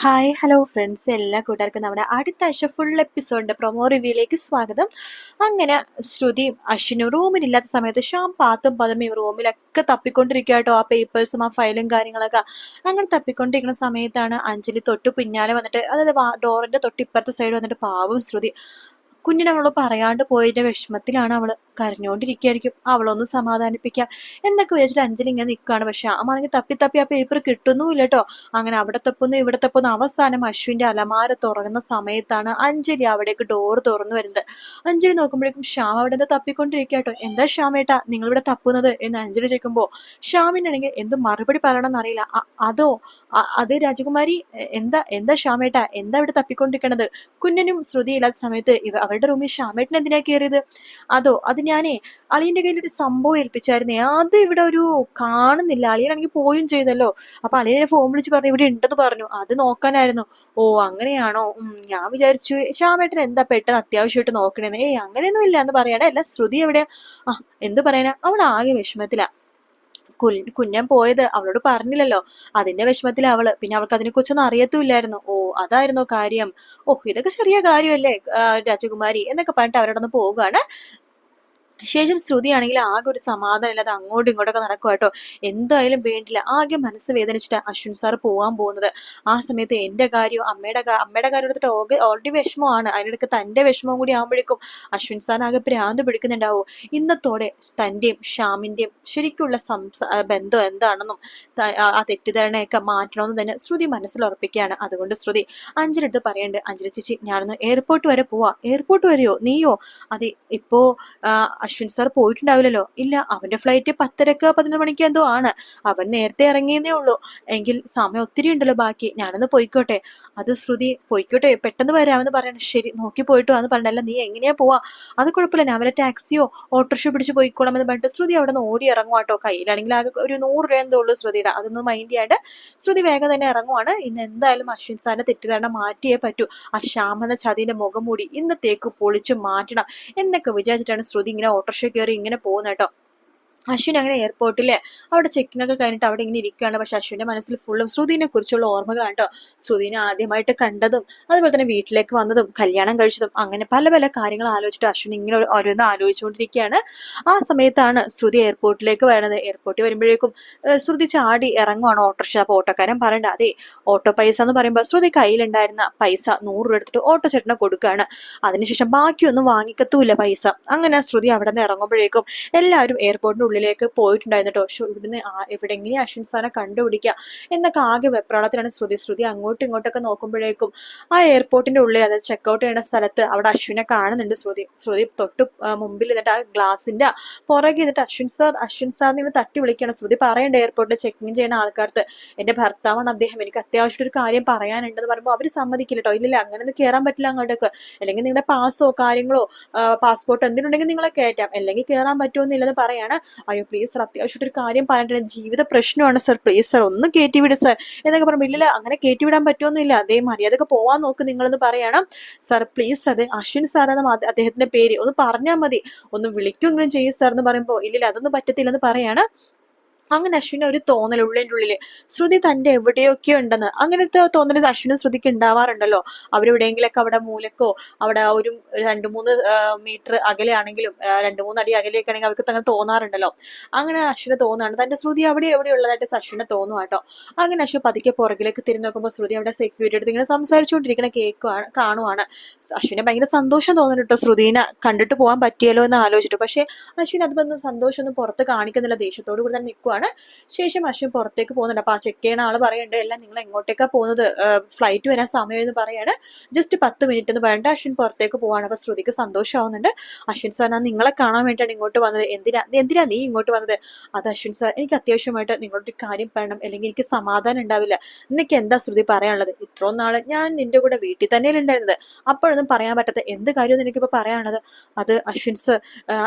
Hi hello friends എല്ലാ കൂട്ടുകാർക്കും നമ്മുടെ അടുത്ത ആഴ്ച ഫുൾ എപ്പിസോഡിന്റെ പ്രൊമോ റിവ്യൂയിലേക്ക് സ്വാഗതം. അങ്ങനെ ശ്രുതിയും അശ്വിനും റൂമിലില്ലാത്ത സമയത്ത് ഷാം പാത്തും പദമയും റൂമിലൊക്കെ തപ്പിക്കൊണ്ടിരിക്കുക കേട്ടോ ആ പേപ്പേഴ്സും ആ ഫയലും കാര്യങ്ങളൊക്കെ അങ്ങനെ തപ്പിക്കൊണ്ടിരിക്കുന്ന സമയത്താണ് അഞ്ജലി തൊട്ട് പിന്നാലെ വന്നിട്ട് അതായത് ഡോറിന്റെ തൊട്ട് ഇപ്പുറത്തെ സൈഡ് വന്നിട്ട് പാവം ശ്രുതി. കുഞ്ഞിനെ അവൾ പറയാണ്ട് പോയതിന്റെ വിഷമത്തിലാണ് അവൾ കരഞ്ഞോണ്ടിരിക്കുകയായിരിക്കും അവളൊന്ന് സമാധാനിപ്പിക്കാം എന്നൊക്കെ വിചാരിച്ചിട്ട് അഞ്ജലി ഇങ്ങനെ നിൽക്കുകയാണ് പക്ഷെ അമ്മാണെങ്കിൽ തപ്പി തപ്പി ആ പേപ്പർ കിട്ടുന്നുമില്ല കേട്ടോ അങ്ങനെ അവിടെ തപ്പുന്നു ഇവിടെ തപ്പുന്നു. അവസാനം അശ്വിന്റെ അലമാര തുറങ്ങുന്ന സമയത്താണ് അഞ്ജലി അവിടേക്ക് ഡോർ തുറന്നു വരുന്നത്. അഞ്ജലി നോക്കുമ്പോഴേക്കും ശ്യാം അവിടെ എന്താ തപ്പിക്കൊണ്ടിരിക്കുക കേട്ടോ എന്താ ശ്യാമേട്ടാ നിങ്ങൾ ഇവിടെ തപ്പുന്നത്? എന്ന് അഞ്ജലി ചോദിക്കുമ്പോ ശ്യാമിനാണെങ്കിൽ എന്ത് മറുപടി പറയണമെന്ന് അറിയില്ല. അതോ അത് രാജകുമാരി എന്താ എന്താ ശ്യാമേട്ടാ എന്താ ഇവിടെ തപ്പിക്കൊണ്ടിരിക്കണത്? കുഞ്ഞനും ശ്രുതി ഇല്ലാത്ത സമയത്ത് ഇവ അവരുടെ റൂമിൽ ഷാമേട്ടൻ എന്തിനാ കയറിയത് അതോ അത് ഞാനേ അളിയന്റെ കയ്യിൽ ഒരു സംഭവം ഏൽപ്പിച്ചായിരുന്നേ. അത് ഇവിടെ ഒരു കാണുന്നില്ല. അളിയനാണെങ്കിൽ പോയും ചെയ്തല്ലോ. അപ്പൊ അളിയനെ ഫോൺ വിളിച്ച് പറഞ്ഞു ഇവിടെ ഉണ്ടെന്ന് പറഞ്ഞു. അത് നോക്കാനായിരുന്നു. ഓ അങ്ങനെയാണോ? ഞാൻ വിചാരിച്ചു ഷാമേട്ടൻ എന്താ പെട്ടെന്ന് അത്യാവശ്യമായിട്ട് നോക്കണേന്ന്? ഏയ് അങ്ങനെയൊന്നും ഇല്ല എന്ന് പറയണേ. അല്ല ശ്രുതി എവിടെയാ? ആ എന്ത് പറയണേ? അവൾ ആകെ വിഷമത്തിലാ. കുഞ്ഞൻ പോയത് അവളോട് പറഞ്ഞില്ലല്ലോ. അതിന്റെ വിഷമത്തിൽ അവൾ. പിന്നെ അവൾക്ക് അതിനെ കുറിച്ചൊന്നും അറിയത്തുമില്ലായിരുന്നു. ഓ അതായിരുന്നോ കാര്യം? ഓ ഇതൊക്കെ ചെറിയ കാര്യമല്ലേ രാജകുമാരി? എന്നൊക്കെ പറഞ്ഞിട്ട് അവരോടൊന്ന് പോവുകയാണ്. ശേഷം ശ്രുതിയാണെങ്കിൽ ആകെ ഒരു സമാധാനം ഇല്ലാതെ അങ്ങോട്ടും ഇങ്ങോട്ടൊക്കെ നടക്കുക കേട്ടോ. എന്തായാലും വേണ്ടില്ല. ആകെ മനസ്സ് വേദനിച്ചിട്ട് അശ്വിൻ സാർ പോകാൻ പോകുന്നത്. ആ സമയത്ത് എന്റെ കാര്യവും അമ്മയുടെ അമ്മയുടെ കാര്യം എടുത്തിട്ട് ഓൾറെഡി വിഷമമാണ്. അതിനിടയ്ക്ക് തന്റെ വിഷമവും കൂടി ആകുമ്പോഴേക്കും അശ്വിൻ സാർ ആകെ ഭ്രാന്ത് പിടിക്കുന്നുണ്ടാവും? ഇന്നത്തോടെ തന്റെയും ശ്യാമിന്റെയും ശരിക്കുള്ള ബന്ധം എന്താണെന്നും ആ തെറ്റിദ്ധാരണയൊക്കെ മാറ്റണമെന്ന് തന്നെ ശ്രുതി മനസ്സിൽ ഉറപ്പിക്കുകയാണ്. അതുകൊണ്ട് ശ്രുതി അഞ്ചിനടുത്ത് പറയേണ്ടത് പറയണ്ട്. അഞ്ജലി ചേച്ചി ഞാനൊന്ന് എയർപോർട്ട് വരെ പോവാ. എയർപോർട്ട് വരെയോ? നീയോ? അതെ ഇപ്പോ അശ്വിൻ സാർ പോയിട്ടുണ്ടാവില്ലല്ലോ. ഇല്ല അവന്റെ ഫ്ലൈറ്റ് പത്തരക്ക് പതിനൊന്ന് മണിക്ക് എന്തോ ആണ്. അവൻ നേരത്തെ ഇറങ്ങിയെന്നേ ഉള്ളൂ. എങ്കിൽ സമയം ഒത്തിരി ഉണ്ടല്ലോ ബാക്കി. ഞാനൊന്ന് പോയിക്കോട്ടെ. അത് ശ്രുതി പോയിക്കോട്ടെ പെട്ടെന്ന് വരാമെന്ന് പറയണം. ശരി നോക്കി പോയിട്ട് വാന്ന് പറഞ്ഞല്ല. നീ എങ്ങനെയാ പോവാ? അത് കുഴപ്പമില്ല. ഞാൻ വല്ല ടാക്സിയോ ഓട്ടോറിക്ഷ പിടിച്ച് പോയിക്കോളാം എന്ന് പറഞ്ഞിട്ട് ശ്രുതി അവിടെ നിന്ന് ഓടി ഇറങ്ങുവാട്ടോ. കയ്യിലാണെങ്കിൽ ആകെ ഒരു നൂറ് രൂപ എന്തോ ഉള്ളൂ ശ്രുതിയുടെ. അതൊന്നും മൈൻഡ് ചെയ്യാണ്ട് ശ്രുതി വേഗം തന്നെ ഇറങ്ങുവാണ്. ഇന്ന് എന്തായാലും അശ്വിൻ സാറിന്റെ തെറ്റിദ്ധാരണ മാറ്റിയേ പറ്റൂ. ആ ശ്യാമന ചതിന്റെ മുഖം മൂടി ഇന്നത്തേക്ക് പൊളിച്ചു മാറ്റണം. എന്നൊക്കെ വിചാരിച്ചിട്ടാണ് ശ്രുതി ഇങ്ങനെ ഓട്ടോറിക്ഷ കയറി ഇങ്ങനെ പോകുന്ന കേട്ടോ അശ്വിൻ അങ്ങനെ എയർപോർട്ടിൽ അവിടെ ചെക്കിംഗ് ഒക്കെ കഴിഞ്ഞിട്ട് അവിടെ ഇങ്ങനെ ഇരിക്കുകയാണ്. പക്ഷെ അശ്വിന്റെ മനസ്സിൽ ഫുള്ളും ശ്രുതിനെ കുറിച്ചുള്ള ഓർമ്മകളാണ് കേട്ടോ ശ്രുതിനെ ആദ്യമായിട്ട് കണ്ടതും അതുപോലെ തന്നെ വീട്ടിലേക്ക് വന്നതും കല്യാണം കഴിച്ചതും അങ്ങനെ പല പല കാര്യങ്ങൾ ആലോചിച്ചിട്ട് അശ്വിൻ ഇങ്ങനെ ഓരോന്ന് ആലോചിച്ചുകൊണ്ടിരിക്കുകയാണ്. ആ സമയത്താണ് ശ്രുതി എയർപോർട്ടിലേക്ക് വരുന്നത് എയർപോർട്ടിൽ വരുമ്പോഴേക്കും ശ്രുതി ചാടി ഇറങ്ങുവാണ് ഓട്ടോറിക്ഷ അപ്പൊ ഓട്ടോക്കാരൻ പറയണ്ട അതെ ഓട്ടോ പൈസ എന്ന് പറയുമ്പോൾ ശ്രുതി കയ്യിലുണ്ടായിരുന്ന പൈസ നൂറ് രൂപ എടുത്തിട്ട് ഓട്ടോ ചേട്ടനെ കൊടുക്കുകയാണ്. അതിനുശേഷം ബാക്കിയൊന്നും വാങ്ങിക്കത്തുമില്ല പൈസ. അങ്ങനെ ശ്രുതി അവിടെ നിന്ന് ഇറങ്ങുമ്പോഴേക്കും എല്ലാവരും എയർപോർട്ടിന്റെ ഉള്ളിലേക്ക് പോയിട്ടുണ്ടായിരുന്നു ഷോ ഇവിടുന്ന് എവിടെങ്കിലും അശ്വിൻ സാറിനെ കണ്ടുപിടിക്കുക എന്നൊക്കെ ആകെ വെപ്രാളത്തിലാണ് ശ്രുതി. ശ്രുതി അങ്ങോട്ടും ഇങ്ങോട്ടൊക്കെ നോക്കുമ്പോഴേക്കും ആ എയർപോർട്ടിന്റെ ഉള്ളിൽ അതായത് ചെക്കൗട്ട് ചെയ്യുന്ന സ്ഥലത്ത് അവിടെ അശ്വിനെ കാണുന്നുണ്ട് ശ്രുതി. ശ്രുതി തൊട്ട് മുമ്പിൽ എന്നിട്ട് ആ ഗ്ലാസിന്റെ പുറകെ എന്നിട്ട് അശ്വിൻ സാർ അശ്വിൻ സാറിനെ ഇവിടെ തട്ടി വിളിക്കുകയാണ്. ശ്രുതി പറയണ്ട എയർപോർട്ടിൽ ചെക്കിങ് ചെയ്യുന്ന ആൾക്കാർക്ക് എന്റെ ഭർത്താവാണ് അദ്ദേഹം എനിക്ക് അത്യാവശ്യം ഒരു കാര്യം പറയാനുണ്ടെന്ന് പറയുമ്പോൾ അവർ സമ്മതിക്കില്ല കേട്ടോ. ഇല്ലില്ല അങ്ങനെ ഒന്നും കയറാൻ പറ്റില്ല അങ്ങോട്ടേക്ക്. അല്ലെങ്കിൽ നിങ്ങളുടെ പാസോ കാര്യങ്ങളോ പാസ്പോർട്ട് എന്തിനുണ്ടെങ്കിൽ നിങ്ങളെ കയറ്റാം അല്ലെങ്കിൽ കയറാൻ പറ്റുമെന്നില്ലെന്ന് പറയാണ് അയ്യോ പ്ലീസ് സർ അത്യാവശ്യമായിട്ട് ഒരു കാര്യം പറഞ്ഞിട്ടുണ്ട് ജീവിത പ്രശ്നമാണ് സർ പ്ലീസ് സർ ഒന്ന് കയറ്റി വിട് സർ എന്നൊക്കെ പറയുമ്പോൾ ഇല്ലല്ലോ അങ്ങനെ കയറ്റി വിടാൻ പറ്റുമെന്നില്ല അതേ മര്യാദയ്ക്ക് പോവാൻ നോക്ക് നിങ്ങളെന്ന് പറയണം. സർ പ്ലീസ് അതെ അശ്വിൻ സാറാണ് അദ്ദേഹത്തിന്റെ പേര്. ഒന്ന് പറഞ്ഞാൽ മതി. ഒന്ന് വിളിക്കുമെങ്കിലും ചെയ്യും സാർ എന്ന് പറയുമ്പോൾ ഇല്ലില്ല അതൊന്നും പറ്റത്തില്ലെന്ന് പറയാണ്. അങ്ങനെ അശ്വിന് ഒരു തോന്നൽ ഉള്ളിന്റെ ഉള്ളിൽ ശ്രുതി തന്റെ എവിടെയൊക്കെ ഉണ്ടെന്ന്. അങ്ങനത്തെ തോന്നൽ അശ്വിനും ശ്രുതിക്ക് ഉണ്ടാവാറുണ്ടല്ലോ. അവരെവിടെയെങ്കിലൊക്കെ അവിടെ മൂലക്കോ അവിടെ ഒരു രണ്ട് മൂന്ന് മീറ്റർ അകലെയാണെങ്കിലും രണ്ട് മൂന്ന് അടി അകലെയൊക്കെ ആണെങ്കിൽ അവർക്ക് അങ്ങനെ തോന്നാറുണ്ടല്ലോ. അങ്ങനെ അശ്വിന് തോന്നുകയാണ് തന്റെ ശ്രുതി അവിടെ എവിടെ ഉള്ളതായിട്ട് അശ്വിനെ തോന്നുക കേട്ടോ അങ്ങനെ അശ്വിൻ പതുക്കെ പുറകിലേക്ക് തിരിഞ്ഞു നോക്കുമ്പോൾ ശ്രുതി അവിടെ സെക്യൂരിറ്റി അടുത്ത് ഇങ്ങനെ സംസാരിച്ചുകൊണ്ടിരിക്കുന്ന കേൾക്കുവാണ് കാണുവാണ്. അശ്വിനെ ഭയങ്കര സന്തോഷം തോന്നുന്നു കേട്ടോ ശ്രുതിനെ കണ്ടിട്ട് പോകാൻ പറ്റിയല്ലോ എന്ന് ആലോചിച്ചിട്ട്. പക്ഷേ അശ്വിൻ അതുപോലെ സന്തോഷമൊന്നും പുറത്ത് കാണിക്കുന്നില്ല. ദേഷ്യത്തോടു കൂടി തന്നെ നിൽക്കുവാണ് ശേഷം അശ്വിൻ പുറത്തേക്ക് പോകുന്നുണ്ട്. അപ്പൊ ആ ചെക്ക് ചെയ്യുന്ന ആൾ പറയുന്നുണ്ട് എല്ലാം നിങ്ങൾ എങ്ങോട്ടേക്കാ പോകുന്നത്? ഫ്ലൈറ്റ് വരാൻ സമയം എന്ന് പറയാണ്. ജസ്റ്റ് പത്ത് മിനിറ്റ് എന്ന് പറഞ്ഞിട്ട് അശ്വിൻ പുറത്തേക്ക് പോവാണ്. അപ്പൊ ശ്രുതിക്ക് സന്തോഷമാവുന്നുണ്ട്. അശ്വിൻ സാർ ഞാൻ നിങ്ങളെ കാണാൻ വേണ്ടിയാണ് ഇങ്ങോട്ട് വന്നത്. എന്തിനാ എന്തിനാ നീ ഇങ്ങോട്ട് വന്നത്? അത് അശ്വിൻ സാർ എനിക്ക് അത്യാവശ്യമായിട്ട് നിങ്ങളോട് കാര്യം പറയണം. അല്ലെങ്കിൽ എനിക്ക് സമാധാനം ഉണ്ടാവില്ല. നിനക്ക് എന്താ ശ്രുതി പറയാനുള്ളത്? ഇത്രയും നാൾ ഞാൻ നിന്റെ കൂടെ വീട്ടിൽ തന്നെ ഉണ്ടായിരുന്നത്. അപ്പോഴൊന്നും പറയാൻ പറ്റാത്ത എന്ത് കാര്യവും എനിക്കിപ്പോ പറയാനുള്ളത്? അത് അശ്വിൻ സാർ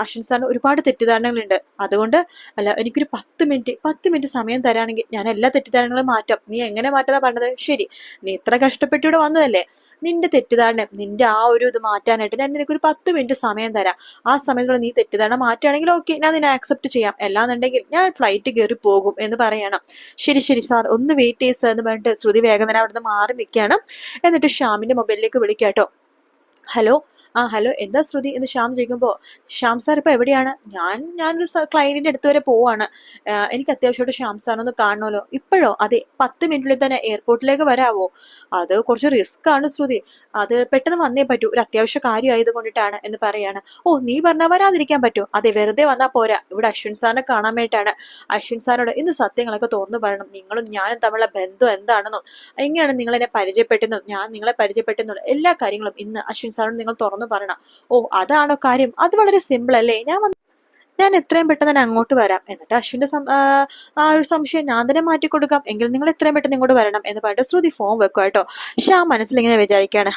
അശ്വിൻ സാറിന് ഒരുപാട് തെറ്റിദ്ധാരണകളുണ്ട്. അതുകൊണ്ട് അല്ല എനിക്കൊരു പത്ത് മിനിറ്റ് പത്ത് മിനിറ്റ് സമയം തരാണെങ്കിൽ ഞാൻ എല്ലാ തെറ്റിദ്ധാരണകളും മാറ്റാം. നീ എങ്ങനെ മാറ്റാതാ പറഞ്ഞത്? ശരി നീ ഇത്ര കഷ്ടപ്പെട്ട് ഇവിടെ വന്നതല്ലേ? നിന്റെ തെറ്റിദ്ധാരണ നിന്റെ ആ ഒരു ഇത് മാറ്റാനായിട്ട് ഞാൻ നിനക്കൊരു പത്ത് മിനിറ്റ് സമയം തരാം. ആ സമയത്തുള്ള നീ തെറ്റിദ്ധാരണ മാറ്റുകയാണെങ്കിൽ ഓക്കെ ഞാൻ നിന്നെ ആക്സെപ്റ്റ് ചെയ്യാം. അല്ലാന്നുണ്ടെങ്കിൽ ഞാൻ ഫ്ലൈറ്റ് കയറി പോകും എന്ന് പറയണം. ശരി ശരി സാർ ഒന്ന് വെയിറ്റ് ചെയ്ത് സാർ എന്ന് പറഞ്ഞിട്ട് ശ്രുതി വേഗം തന്നെ അവിടുന്ന് മാറി നിൽക്കുകയാണ്. എന്നിട്ട് ഷ്യാമിന്റെ മൊബൈലിലേക്ക് വിളിക്കാം വിളിക്കാട്ടോ. ഹലോ ആ ഹലോ എന്താ ശ്രുതി? എന്ന് ശ്യാം ചോദിക്കുമ്പോൾ ശ്യാം സാർ ഇപ്പൊ എവിടെയാണ്? ഞാൻ ഞാനൊരു ക്ലയന്റിന്റെ അടുത്ത് വരെ പോവാണ്. എനിക്ക് അത്യാവശ്യമായിട്ട് ശ്യാം സാറിനൊന്ന് കാണണമല്ലോ. ഇപ്പോഴോ? അതെ പത്ത് മിനിറ്റിൽ തന്നെ എയർപോർട്ടിലേക്ക് വരാവോ? അത് കുറച്ച് റിസ്ക് ആണ് ശ്രുതി. അത് പെട്ടെന്ന് വന്നേ പറ്റൂ. ഒരു അത്യാവശ്യ കാര്യമായത് കൊണ്ടിട്ടാണ് എന്ന് പറയാണ്. ഓ നീ പറഞ്ഞാൽ വരാതിരിക്കാൻ പറ്റൂ. അതെ വെറുതെ വന്നാ പോരാ. ഇവിടെ അശ്വിൻ സാറിനെ കാണാൻ വേണ്ടിയിട്ടാണ്. അശ്വിൻ സാറിനോട് ഇന്ന് സത്യങ്ങളൊക്കെ തുറന്നു പറയണം. നിങ്ങളും ഞാനും തമ്മിലുള്ള ബന്ധം എന്താണെന്നും എങ്ങനെയാണ് നിങ്ങൾ എന്നെ പരിചയപ്പെട്ടെന്നും ഞാൻ നിങ്ങളെ പരിചയപ്പെട്ടെന്നുള്ള എല്ലാ കാര്യങ്ങളും ഇന്ന് അശ്വിൻ സാറിനോട് നിങ്ങൾ തുറന്നു പറയണം. ഓ അതാണോ കാര്യം? അത് വളരെ സിമ്പിൾ അല്ലേ? ഞാൻ ഞാൻ എത്രയും പെട്ടെന്ന് തന്നെ അങ്ങോട്ട് വരാം. എന്നിട്ട് അശ്വിന്റെ ആ, ഒരു സംശയം ഞാൻ തന്നെ മാറ്റി കൊടുക്കാം. എങ്കിൽ നിങ്ങൾ എത്രയും പെട്ടെന്ന് ഇങ്ങോട്ട് വരണം എന്ന് പറഞ്ഞിട്ട് ശ്രുതി ഫോൺ വെക്കുക കേട്ടോ. മനസ്സിൽ ഇങ്ങനെ വിചാരിക്കുകയാണ്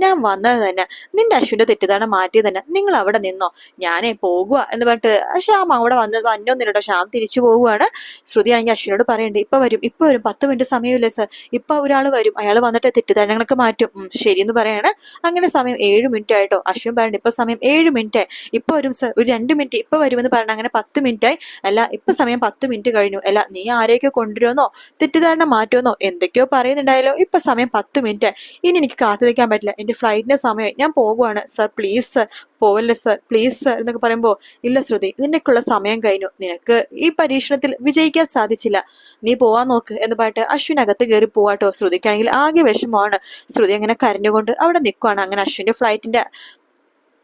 ഞാൻ വന്നത് തന്നെ. നിന്റെ അശ്വിന്റെ തെറ്റിദ്ധാരണ മാറ്റിയത് തന്നെ. നിങ്ങൾ അവിടെ നിന്നോ? ഞാനേ പോകുക എന്ന് പറഞ്ഞിട്ട് ശ്യാം അവിടെ വന്നത് വന്നൊന്നില്ലട്ടോ ശ്യാം തിരിച്ചു പോവുകയാണ് ശ്രുതി ആണെങ്കിൽ അശ്വിനോട് പറയണ്ടേ ഇപ്പൊ വരും ഇപ്പൊ വരും. പത്ത് മിനിറ്റ് സമയമില്ലേ സർ? ഇപ്പൊ ഒരാൾ വരും. അയാൾ വന്നിട്ട് തെറ്റിദ്ധാരണകളൊക്കെ മാറ്റും. ശരി എന്ന് പറയാണ്. അങ്ങനെ സമയം ഏഴ് മിനിറ്റ് ആയിട്ടോ അശ്വിൻ പറയണ്ട ഇപ്പൊ സമയം ഏഴ് മിനിറ്റ് ഇപ്പൊ വരും സർ. ഒരു രണ്ട് മിനിറ്റ്. ഇപ്പൊ വരുമെന്ന് പറഞ്ഞ അങ്ങനെ പത്ത് മിനിറ്റായി. അല്ല ഇപ്പൊ സമയം പത്ത് മിനിറ്റ് കഴിഞ്ഞു. അല്ല നീ ആരെയൊക്കെ കൊണ്ടുവരുമെന്നോ? തെറ്റിദ്ധാരണ മാറ്റുമെന്നോ? എന്തൊക്കെയോ പറയുന്നുണ്ടായാലോ ഇപ്പൊ സമയം പത്ത് മിനിറ്റ് ഇനി എനിക്ക് കാത്തു നിൽക്കാൻ പറ്റില്ല. എന്റെ ഫ്ലൈറ്റിന്റെ സമയം ഞാൻ പോകുവാണ് സർ പ്ലീസ് സർ പോവല്ല സർ? പ്ലീസ് സർ എന്നൊക്കെ പറയുമ്പോൾ ഇല്ല ശ്രുതി നിനക്കുള്ള സമയം കഴിഞ്ഞു. നിനക്ക് ഈ പരീക്ഷണത്തിൽ വിജയിക്കാൻ സാധിച്ചില്ല. നീ പോവാൻ നോക്ക് എന്ന് പറഞ്ഞിട്ട് അശ്വിൻ അകത്ത് കയറി പോവാട്ടോ ശ്രുതിക്കാണെങ്കിൽ ആകെ വിഷമമാണ്. ശ്രുതി അങ്ങനെ കരഞ്ഞുകൊണ്ട് അവിടെ നിൽക്കുവാണ് അങ്ങനെ അശ്വിന്റെ ഫ്ലൈറ്റിന്റെ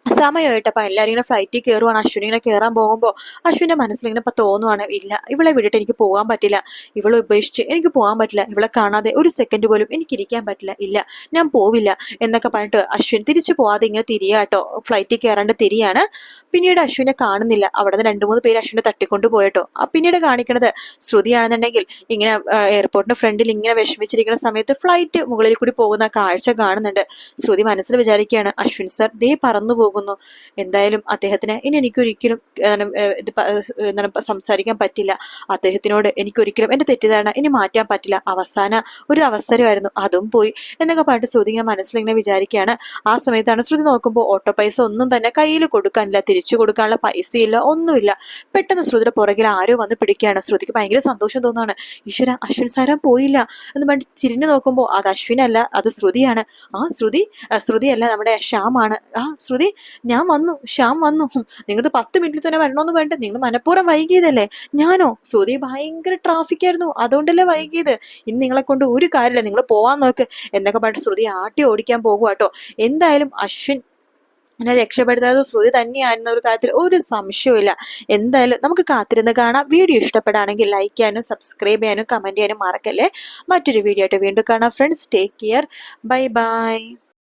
സമയമായിട്ടപ്പോ എല്ലാരും ഇങ്ങനെ ഫ്ലൈറ്റിൽ കയറുവാണ് അശ്വിനി ഇങ്ങനെ കയറാൻ പോകുമ്പോൾ അശ്വിന്റെ മനസ്സിൽ ഇങ്ങനെ ഇപ്പൊ തോന്നുവാണ് ഇല്ല ഇവളെ വിട്ടിട്ട് എനിക്ക് പോകാൻ പറ്റില്ല. ഇവളെ ഉപേക്ഷിച്ച് എനിക്ക് പോകാൻ പറ്റില്ല. ഇവളെ കാണാതെ ഒരു സെക്കൻഡ് പോലും എനിക്ക് ഇരിക്കാൻ പറ്റില്ല. ഇല്ല ഞാൻ പോവില്ല എന്നൊക്കെ പറഞ്ഞിട്ട് അശ്വിൻ തിരിച്ചു പോവാതെ ഇങ്ങനെ തിരിയാട്ടോ ഫ്ലൈറ്റിൽ കയറാണ്ട് തിരിയാണ്. പിന്നീട് അശ്വിനെ കാണുന്നില്ല. അവിടെ നിന്ന് രണ്ടു മൂന്ന് പേര് അശ്വിനെ തട്ടിക്കൊണ്ട് പോയട്ടോ പിന്നീട് കാണിക്കണത് ശ്രുതിയാണെന്നുണ്ടെങ്കിൽ ഇങ്ങനെ എയർപോർട്ടിന്റെ ഫ്രണ്ടിൽ ഇങ്ങനെ വിഷമിച്ചിരിക്കുന്ന സമയത്ത് ഫ്ലൈറ്റ് മുകളിൽ കൂടി പോകുന്ന കാഴ്ച കാണുന്നുണ്ട്. ശ്രുതി മനസ്സിൽ വിചാരിക്കുകയാണ് അശ്വിൻ സർ ദേ പറന്നു പോകുന്നു. എന്തായാലും അദ്ദേഹത്തിന് ഇനി എനിക്കൊരിക്കലും ഇത് എന്താണ് സംസാരിക്കാൻ പറ്റില്ല. അദ്ദേഹത്തിനോട് എനിക്കൊരിക്കലും എന്റെ തെറ്റിദ്ധാരണ ഇനി മാറ്റാൻ പറ്റില്ല. അവസാന ഒരു അവസരമായിരുന്നു. അതും പോയി എന്നൊക്കെ പറഞ്ഞിട്ട് ശ്രുതി ഇങ്ങനെ മനസ്സിലിങ്ങനെ വിചാരിക്കുകയാണ്. ആ സമയത്താണ് ശ്രുതി നോക്കുമ്പോൾ ഓട്ടോ പൈസ ഒന്നും തന്നെ കയ്യിൽ കൊടുക്കാനില്ല തിരിച്ചു കൊടുക്കാനുള്ള പൈസയില്ല ഒന്നുമില്ല. പെട്ടെന്ന് ശ്രുതിയുടെ പുറകിൽ ആരോ വന്ന് പിടിക്കുകയാണ്. ശ്രുതിക്ക് ഭയങ്കര സന്തോഷം തോന്നുകയാണ് ഈശ്വര അശ്വിൻ സാരം പോയില്ല എന്ന് പറഞ്ഞിട്ട് തിരിഞ്ഞു നോക്കുമ്പോൾ അത് അശ്വിനല്ല അത് ശ്രുതിയാണ്. ആ ശ്രുതി ശ്രുതിയല്ല നമ്മുടെ ശ്യാമാണ്. ആ ശ്രുതി ഞാൻ വന്നു ശ്യാം വന്നു. നിങ്ങൾക്ക് പത്ത് മിനിറ്റിൽ തന്നെ വരണമെന്ന് വേണ്ട നിങ്ങൾ മനഃപൂർവം വൈകിയതല്ലേ? ഞാനോ? സുധി ഭയങ്കര ട്രാഫിക് ആയിരുന്നു. അതുകൊണ്ടല്ലേ വൈകിയത്? ഇനി നിങ്ങളെ കൊണ്ട് ഒരു കാര്യമില്ല. നിങ്ങൾ പോവാൻ നോക്ക്. എന്നൊക്കെ പറഞ്ഞിട്ട് ശ്രുതി ആട്ടി ഓടിക്കാൻ പോകുക എന്തായാലും അശ്വിൻ എന്നെ രക്ഷപ്പെടുത്താതെ ശ്രുതി തന്നെയായിരുന്ന ഒരു കാര്യത്തിൽ ഒരു സംശയവുമില്ല എന്തായാലും നമുക്ക് കാത്തിരുന്ന് കാണാം. വീഡിയോ ഇഷ്ടപ്പെടുകയാണെങ്കിൽ ലൈക്ക് ചെയ്യാനും സബ്സ്ക്രൈബ് ചെയ്യാനും കമന്റ് ചെയ്യാനും മറക്കല്ലേ? മറ്റൊരു വീഡിയോ ആയിട്ട് വീണ്ടും കാണാം. Friends take care bye bye